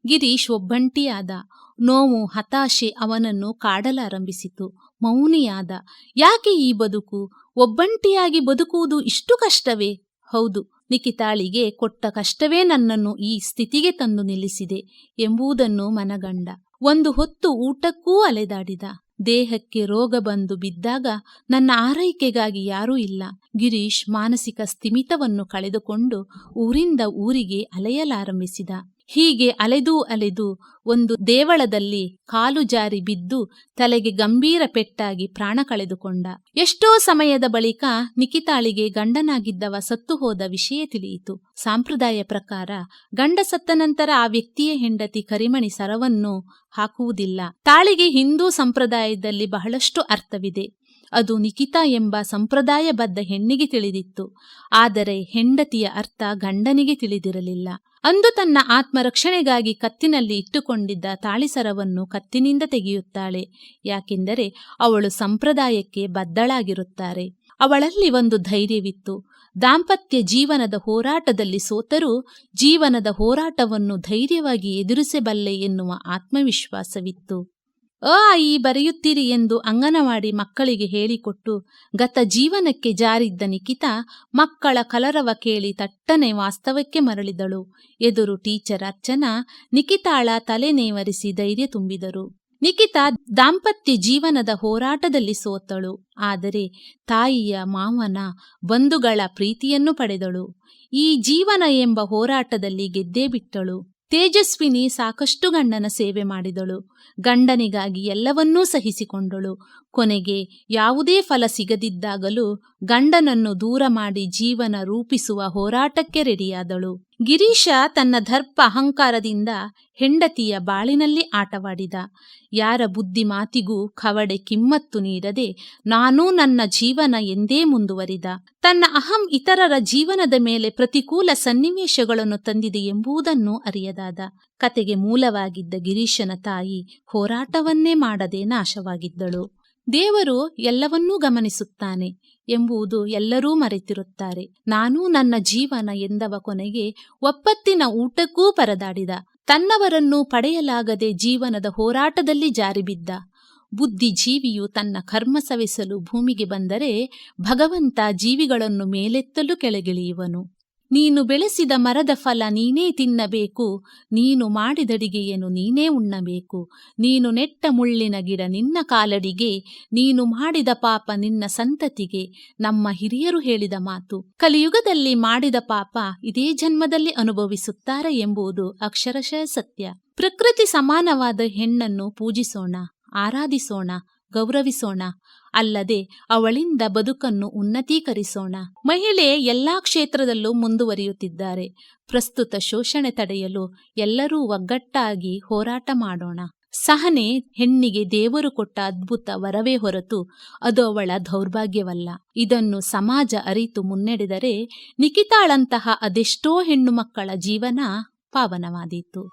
ಗಿರೀಶ್ ಒಬ್ಬಂಟಿಯಾದ. ನೋವು ಹತಾಶೆ ಅವನನ್ನು ಕಾಡಲಾರಂಭಿಸಿತು. ಮೌನಿಯಾದ, ಯಾಕೆ ಈ ಬದುಕು? ಒಬ್ಬಂಟಿಯಾಗಿ ಬದುಕುವುದು ಇಷ್ಟು ಕಷ್ಟವೇ? ಹೌದು, ನಿಕಿತಾಳಿಗೆ ಕೊಟ್ಟ ಕಷ್ಟವೇ ನನ್ನನ್ನು ಈ ಸ್ಥಿತಿಗೆ ತಂದು ನಿಲ್ಲಿಸಿದೆ ಎಂಬುದನ್ನು ಮನಗಂಡ. ಒಂದು ಹೊತ್ತು ಊಟಕ್ಕೂ ಅಲೆದಾಡಿದ. ದೇಹಕ್ಕೆ ರೋಗ ಬಂದು ಬಿದ್ದಾಗ ನನ್ನ ಆರೈಕೆಗಾಗಿ ಯಾರೂ ಇಲ್ಲ. ಗಿರೀಶ್ ಮಾನಸಿಕ ಸ್ಥಿಮಿತವನ್ನು ಕಳೆದುಕೊಂಡು ಊರಿಂದ ಊರಿಗೆ ಅಲೆಯಲಾರಂಭಿಸಿದ. ಹೀಗೆ ಅಲೆದು ಅಲೆದು ಒಂದು ದೇವಳದಲ್ಲಿ ಕಾಲು ಜಾರಿ ಬಿದ್ದು ತಲೆಗೆ ಗಂಭೀರ ಪೆಟ್ಟಾಗಿ ಪ್ರಾಣ ಕಳೆದುಕೊಂಡ. ಎಷ್ಟೋ ಸಮಯದ ಬಳಿಕ ನಿಕಿತಾಳಿಗೆ ಗಂಡನಾಗಿದ್ದವ ಸತ್ತು ಹೋದ ವಿಷಯ ತಿಳಿಯಿತು. ಸಾಂಪ್ರದಾಯ ಪ್ರಕಾರ ಗಂಡ ಸತ್ತ ನಂತರ ಆ ವ್ಯಕ್ತಿಯ ಹೆಂಡತಿ ಕರಿಮಣಿ ಸರವನ್ನು ಹಾಕುವುದಿಲ್ಲ. ತಾಳಿಗೆ ಹಿಂದೂ ಸಂಪ್ರದಾಯದಲ್ಲಿ ಬಹಳಷ್ಟು ಅರ್ಥವಿದೆ. ಅದು ನಿಕಿತಾ ಎಂಬ ಸಂಪ್ರದಾಯಬದ್ಧ ಹೆಣ್ಣಿಗೆ ತಿಳಿದಿತ್ತು. ಆದರೆ ಹೆಂಡತಿಯ ಅರ್ಥ ಗಂಡನಿಗೆ ತಿಳಿದಿರಲಿಲ್ಲ. ಅಂದು ತನ್ನ ಆತ್ಮರಕ್ಷಣೆಗಾಗಿ ಕತ್ತಿನಲ್ಲಿ ಇಟ್ಟುಕೊಂಡಿದ್ದ ತಾಳಿಸರವನ್ನು ಕತ್ತಿನಿಂದ ತೆಗೆಯುತ್ತಾಳೆ. ಯಾಕೆಂದರೆ ಅವಳು ಸಂಪ್ರದಾಯಕ್ಕೆ ಬದ್ದಳಾಗಿರುತ್ತಾರೆ ಅವಳಲ್ಲಿ ಒಂದು ಧೈರ್ಯವಿತ್ತು. ದಾಂಪತ್ಯ ಜೀವನದ ಹೋರಾಟದಲ್ಲಿ ಸೋತರೂ ಜೀವನದ ಹೋರಾಟವನ್ನು ಧೈರ್ಯವಾಗಿ ಎದುರಿಸಬಲ್ಲೆ ಎನ್ನುವ ಆತ್ಮವಿಶ್ವಾಸವಿತ್ತು. ಅ ಆಯಿ ಬರೆಯುತ್ತೀರಿ ಎಂದು ಅಂಗನವಾಡಿ ಮಕ್ಕಳಿಗೆ ಹೇಳಿಕೊಟ್ಟು ಗತ ಜೀವನಕ್ಕೆ ಜಾರಿದ್ದ ನಿಖಿತಾ ಮಕ್ಕಳ ಕಲರವ ಕೇಳಿ ತಟ್ಟನೆ ವಾಸ್ತವಕ್ಕೆ ಮರಳಿದಳು. ಎದುರು ಟೀಚರ್ ಅರ್ಚನಾ ನಿಖಿತಾಳ ತಲೆ ನೇವರಿಸಿ ಧೈರ್ಯ ತುಂಬಿದರು. ನಿಖಿತಾ ದಾಂಪತ್ಯ ಜೀವನದ ಹೋರಾಟದಲ್ಲಿ ಸೋತಳು. ಆದರೆ ತಾಯಿಯ ಮಾವನ ಬಂಧುಗಳ ಪ್ರೀತಿಯನ್ನು ಪಡೆದಳು. ಈ ಜೀವನ ಎಂಬ ಹೋರಾಟದಲ್ಲಿ ಗೆದ್ದೇ ಬಿಟ್ಟಳು. ತೇಜಸ್ವಿನಿ ಸಾಕಷ್ಟು ಗಂಡನ ಸೇವೆ ಮಾಡಿದಳು. ಗಂಡನಿಗಾಗಿ ಎಲ್ಲವನ್ನೂ ಸಹಿಸಿಕೊಂಡಳು. ಕೊನೆಗೆ ಯಾವುದೇ ಫಲ ಸಿಗದಿದ್ದಾಗಲೂ ಗಂಡನನ್ನು ದೂರ ಮಾಡಿ ಜೀವನ ರೂಪಿಸುವ ಹೋರಾಟಕ್ಕೆ ರೆಡಿಯಾದಳು. ಗಿರೀಶ ತನ್ನ ದರ್ಪ ಅಹಂಕಾರದಿಂದ ಹೆಂಡತಿಯ ಬಾಳಿನಲ್ಲಿ ಆಟವಾಡಿದ. ಯಾರ ಬುದ್ಧಿ ಮಾತಿಗೂ ಕವಡೆ ಕಿಮ್ಮತ್ತು ನೀಡದೆ ನಾನೂ ನನ್ನ ಜೀವನ ಎಂದೇ ಮುಂದುವರಿದ. ತನ್ನ ಅಹಂ ಇತರರ ಜೀವನದ ಮೇಲೆ ಪ್ರತಿಕೂಲ ಸನ್ನಿವೇಶಗಳನ್ನು ತಂದಿದೆ ಎಂಬುದನ್ನು ಅರಿಯದಾದ. ಕತೆಗೆ ಮೂಲವಾಗಿದ್ದ ಗಿರೀಶನ ತಾಯಿ ಹೋರಾಟವನ್ನೇ ಮಾಡದೆ ನಾಶವಾಗಿದ್ದಳು. ದೇವರು ಎಲ್ಲವನ್ನೂ ಗಮನಿಸುತ್ತಾನೆ ಎಂಬುದು ಎಲ್ಲರೂ ಮರೆತಿರುತ್ತಾರೆ. ನಾನು ನನ್ನ ಜೀವನ ಎಂದವ ಕೊನೆಗೆ ಒಪ್ಪತ್ತಿನ ಊಟಕ್ಕೂ ಪರದಾಡಿದ. ತನ್ನವರನ್ನು ಪಡೆಯಲಾಗದೆ ಜೀವನದ ಹೋರಾಟದಲ್ಲಿ ಜಾರಿಬಿದ್ದ. ಬುದ್ಧಿಜೀವಿಯು ತನ್ನ ಕರ್ಮ ಸವೆಸಲು ಭೂಮಿಗೆ ಬಂದರೆ ಭಗವಂತ ಜೀವಿಗಳನ್ನು ಮೇಲೆತ್ತಲು ಕೆಳಗಿಳಿಯುವನು. ನೀನು ಬೆಳೆಸಿದ ಮರದ ಫಲ ನೀನೇ ತಿನ್ನಬೇಕು, ನೀನು ಮಾಡಿದಡಿಗೆಯನ್ನು ನೀನೇ ಉಣ್ಣಬೇಕು. ನೀನು ನೆಟ್ಟ ಮುಳ್ಳಿನ ಗಿಡ ನಿನ್ನ ಕಾಲಡಿಗೆ, ನೀನು ಮಾಡಿದ ಪಾಪ ನಿನ್ನ ಸಂತತಿಗೆ. ನಮ್ಮ ಹಿರಿಯರು ಹೇಳಿದ ಮಾತು ಕಲಿಯುಗದಲ್ಲಿ ಮಾಡಿದ ಪಾಪ ಇದೇ ಜನ್ಮದಲ್ಲಿ ಅನುಭವಿಸುತ್ತಾರೆ ಎಂಬುದು ಅಕ್ಷರಶಃ ಸತ್ಯ. ಪ್ರಕೃತಿ ಸಮಾನವಾದ ಹೆಣ್ಣನ್ನು ಪೂಜಿಸೋಣ, ಆರಾಧಿಸೋಣ ಗೌರವಿಸೋಣ. ಅಲ್ಲದೆ ಅವಳಿಂದ ಬದುಕನ್ನು ಉನ್ನತೀಕರಿಸೋಣ. ಮಹಿಳೆ ಎಲ್ಲಾ ಕ್ಷೇತ್ರದಲ್ಲೂ ಮುಂದುವರಿಯುತ್ತಿದ್ದಾರೆ. ಪ್ರಸ್ತುತ ಶೋಷಣೆ ತಡೆಯಲು ಎಲ್ಲರೂ ಒಗ್ಗಟ್ಟಾಗಿ ಹೋರಾಟ ಮಾಡೋಣ. ಸಹನೆ ಹೆಣ್ಣಿಗೆ ದೇವರು ಕೊಟ್ಟ ಅದ್ಭುತ ವರವೇ ಹೊರತು ಅದು ಅವಳ ದೌರ್ಭಾಗ್ಯವಲ್ಲ. ಇದನ್ನು ಸಮಾಜ ಅರಿತು ಮುನ್ನಡೆದರೆ ನಿಖಿತಾಳಂತಹ ಅದೆಷ್ಟೋ ಹೆಣ್ಣು ಮಕ್ಕಳ ಜೀವನ ಪಾವನವಾದೀತು.